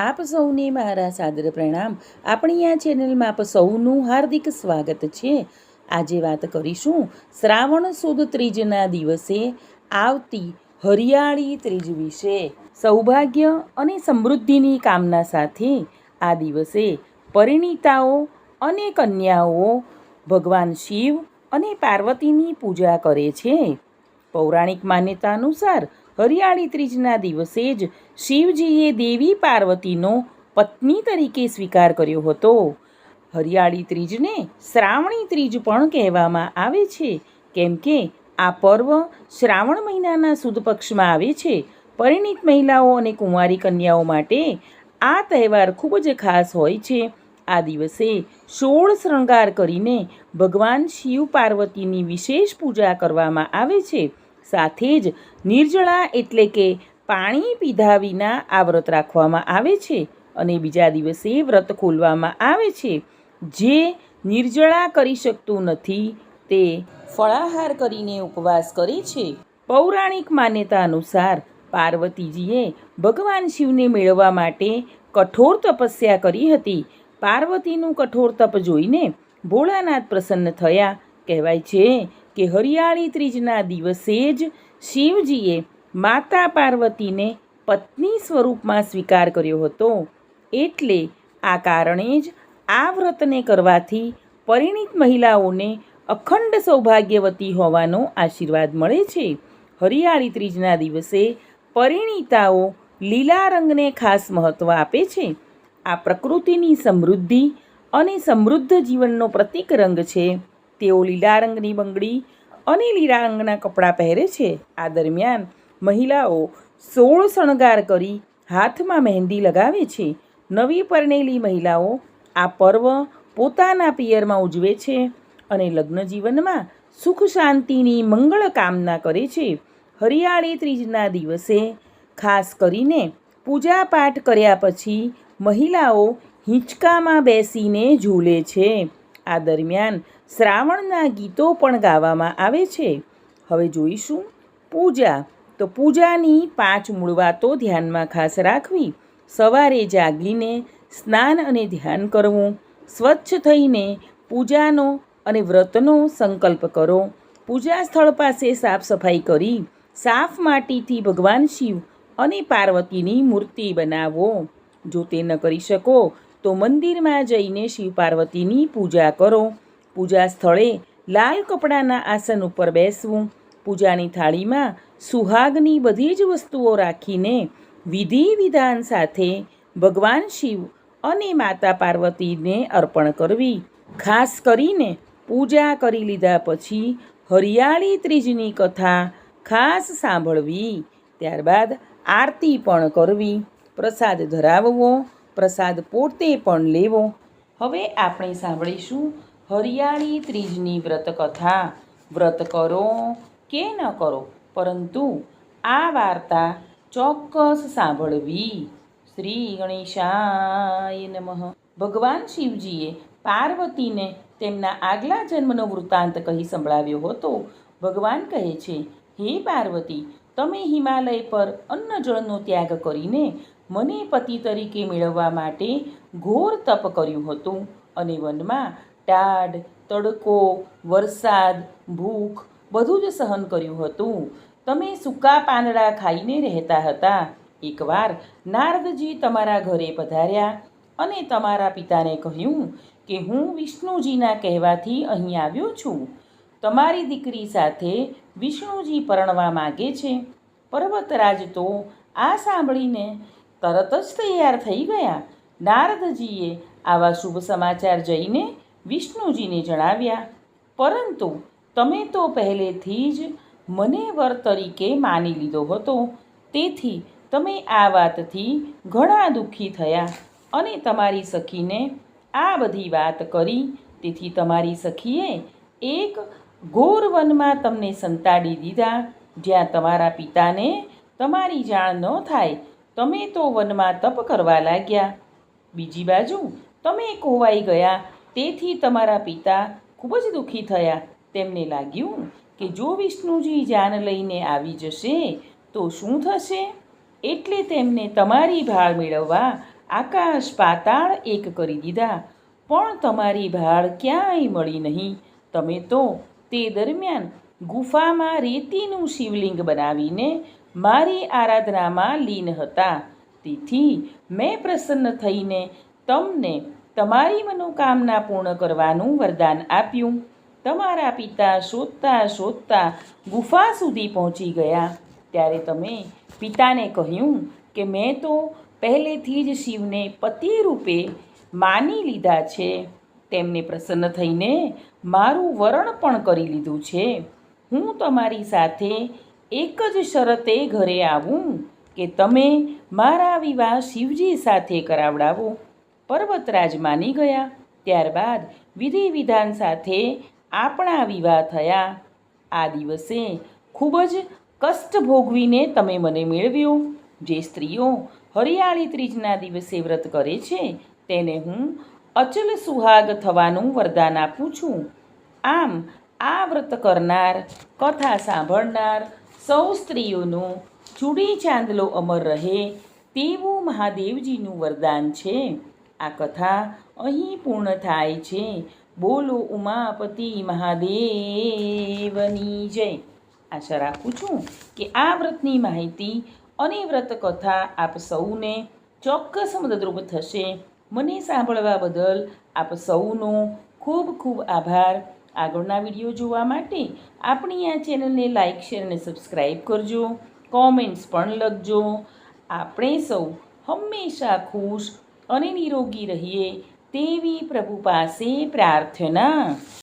આપ સૌને મારા સાદર પ્રણામ. આપણી આ ચેનલમાં આપ સૌનું હાર્દિક સ્વાગત છે. આજે વાત કરીશું શ્રાવણ સુદ ત્રીજના દિવસે આવતી હરિયાળી ત્રીજ વિશે. સૌભાગ્ય અને સમૃદ્ધિની કામના સાથે આ દિવસે પરિણીતાઓ અને કન્યાઓ ભગવાન શિવ અને પાર્વતીની પૂજા કરે છે. પૌરાણિક માન્યતા અનુસાર હરિયાળી ત્રીજના દિવસે જ શિવજીએ દેવી પાર્વતીનો પત્ની તરીકે સ્વીકાર કર્યો હતો. હરિયાળી ત્રીજને શ્રાવણી ત્રીજ પણ કહેવામાં આવે છે. કેમ કે આ પર્વ શ્રાવણ મહિનાના સુદ પક્ષમાં આવે છે. પરિણીત મહિલાઓ અને કુંવારી કન્યાઓ માટે આ તહેવાર ખૂબ જ ખાસ હોય છે. આ દિવસે સોળ શૃંગાર કરીને ભગવાન શિવ પાર્વતીની વિશેષ પૂજા કરવામાં આવે છે. સાથે જ નિર્જળા એટલે કે પાણી પીધા વિના આ વ્રત રાખવામાં આવે છે અને બીજા દિવસે વ્રત ખોલવામાં આવે છે. જે નિર્જળા કરી શકતું નથી, તે ફળાહાર કરીને ઉપવાસ કરે છે. પૌરાણિક માન્યતા અનુસાર પાર્વતીજીએ ભગવાન શિવને મેળવવા માટે કઠોર તપસ્યા કરી હતી. પાર્વતીનું કઠોર તપ જોઈને ભોળાનાથ પ્રસન્ન થયા. કહેવાય છે કે હરિયાળી ત્રીજના દિવસે જ શિવજીએ માતા પાર્વતીને પત્ની સ્વરૂપમાં સ્વીકાર કર્યો હતો. એટલે આ કારણે જ આ વ્રતને કરવાથી પરિણીત મહિલાઓને અખંડ સૌભાગ્યવતી હોવાનો આશીર્વાદ મળે છે. હરિયાળી ત્રીજના દિવસે પરિણીતાઓ લીલા રંગને ખાસ મહત્ત્વ આપે છે. આ પ્રકૃતિની સમૃદ્ધિ અને સમૃદ્ધ જીવનનો પ્રતીક રંગ છે. તેઓ લીલા રંગની બંગડી અને લીલા રંગના કપડાં પહેરે છે. આ દરમિયાન મહિલાઓ સોળ શણગાર કરી હાથમાં મહેંદી લગાવે છે. નવી પરણેલી મહિલાઓ આ પર્વ પોતાના પિયરમાં ઉજવે છે અને લગ્ન જીવનમાં સુખ શાંતિની મંગળ કામના કરે છે. હરિયાળી ત્રીજના દિવસે ખાસ કરીને પૂજાપાઠ કર્યા પછી મહિલાઓ હિંચકામાં બેસીને ઝૂલે છે. આ દરમિયાન શ્રાવણના ગીતો પણ ગાવામાં આવે છે. હવે જોઈશું પૂજા. તો પૂજાની પાંચ મૂળ વાતો ધ્યાનમાં ખાસ રાખવી. સવારે જાગીને સ્નાન અને ધ્યાન કરવું. સ્વચ્છ થઈને પૂજાનો અને વ્રતનો સંકલ્પ કરો. પૂજા સ્થળ પાસે સાફ સફાઈ કરી, સાફ માટીથી ભગવાન શિવ અને પાર્વતીની મૂર્તિ બનાવો. જો તે ન કરી શકો, તો મંદિરમાં જઈને શિવ પાર્વતીની પૂજા કરો. પૂજા સ્થળે લાલ કપડાના આસન ઉપર બેસવું, પૂજાની થાળીમાં સુહાગની બધી જ વસ્તુઓ રાખીને વિધિ વિધાન સાથે ભગવાન શિવ અને માતા પાર્વતીને અર્પણ કરવી. ખાસ કરીને પૂજા કરી લીધા પછી હરિયાળી ત્રીજની કથા ખાસ સાંભળવી, ત્યારબાદ આરતી પણ કરવી. પ્રસાદ ધરાવવો, પ્રસાદ પોતે પણ લેવો. હવે આપણે સાંભળીશું હરિયાળી ત્રીજની વ્રત કથા વ્રત કરો કે ન કરો? પરંતુ આ વાર્તા ચોક્કસ સાંભળવી. શ્રી ગણેશાય નમઃ. ભગવાન શિવજીએ પાર્વતીને તેમના આગલા જન્મનો વૃત્તાંત કહી સંભળાવ્યો હતો. ભગવાન કહે છે, હે પાર્વતી, તમે હિમાલય પર અન્ન જળનો ત્યાગ કરીને મને પતિ તરીકે મેળવવા માટે ઘોર તપ કર્યું હતું અને વનમાં ટાઢ, તડકો, વરસાદ, ભૂખ બધું જ સહન કર્યું હતું. તમે સૂકા પાંદડા ખાઈને રહેતા હતા. એકવાર નારદજી તમારા ઘરે પધાર્યા અને તમારા પિતાને કહ્યું કે, હું વિષ્ણુજીના કહેવાથી અહીં આવ્યો છું. તમારી દીકરી સાથે વિષ્ણુજી પરણવા માગે છે. પર્વતરાજ તો આ સાંભળીને તરત જ તૈયાર થઈ ગયા. નારદજીએ આવા શુભ સમાચાર જઈને વિષ્ણુજીને જણાવ્યા, પરંતુ તમે તો પહેલેથી જ મને વર તરીકે માની લીધો હતો. તેથી તમે આ વાતથી ઘણા દુઃખી થયા અને તમારી સખીને આ બધી વાત કરી. તેથી તમારી સખીએ એક ઘોર વનમાં તમને સંતાડી દીધા. જ્યાં તમારા પિતાને તમારી જાણ ન થાય, તમે તો વનમાં તપ કરવા લાગ્યા. બીજી બાજુ તમે કોવાઈ ગયા તેથી તમારા પિતા ખૂબ જ દુઃખી થયા. તેમને લાગ્યું કે જો વિષ્ણુજી જાન લઈને આવી જશે, તો શું થશે? એટલે તેમને તમારી ભાળ મેળવવા આકાશ પાતાળ એક કરી દીધા. પણ તમારી ભાળ ક્યાંય મળી નહીં. તમે તો તે દરમિયાન ગુફામાં રેતીનું શિવલિંગ બનાવીને મારી આરાધનામાં લીન હતા. તેથી મેં પ્રસન્ન થઈને તમને તમારી મનોકામના પૂર્ણ કરવાનું વરદાન આપ્યું. તમારા પિતા શોધતા શોધતા ગુફા સુધી પહોંચી ગયા. ત્યારે તમે પિતાને કહ્યું કે મેં તો પહેલેથી જ શિવને પતિ રૂપે માની લીધા છે. તેમને પ્રસન્ન થઈને મારું વરણ પણ કરી લીધું છે. હું તમારી સાથે એક જ શરતે ઘરે આવું કે તમે મારા વિવાહ શિવજી સાથે કરાવડાવો. પર્વતરાજ માની ગયા. ત્યારબાદ વિધિ વિધાન સાથે આપણા વિવાહ થયા. આ દિવસે ખૂબ જ કષ્ટ ભોગવીને તમે મને મેળવ્યો. જે સ્ત્રીઓ હરિયાળી ત્રીજના દિવસે વ્રત કરે છે, તેને હું અચલ સુહાગ થવાનું વરદાન આપું છું. આમ આ વ્રત કરનાર, કથા સાંભળનાર સૌ સ્ત્રીઓનો ચૂડી ચાંદલો અમર રહે તેવું મહાદેવજીનું વરદાન છે. આ કથા અહીં પૂર્ણ થાય છે. બોલો ઉમાપતિ મહાદેવની જય. આશા રાખું છું કે આ વ્રતની માહિતી અને વ્રત કથા આપ સૌને ચોક્કસ મદદરૂપ થશે. મને સાંભળવા બદલ આપ સૌનો ખૂબ ખૂબ આભાર. આગળના વીડિયો જોવા માટે આપણી આ ચેનલને લાઇક શેર અને સબસ્ક્રાઈબ કરજો. કોમેન્ટ્સ પણ લખજો. આપણે સૌ હંમેશા ખુશ અને નિરોગી રહીએ તેવી પ્રભુ પાસે પ્રાર્થના.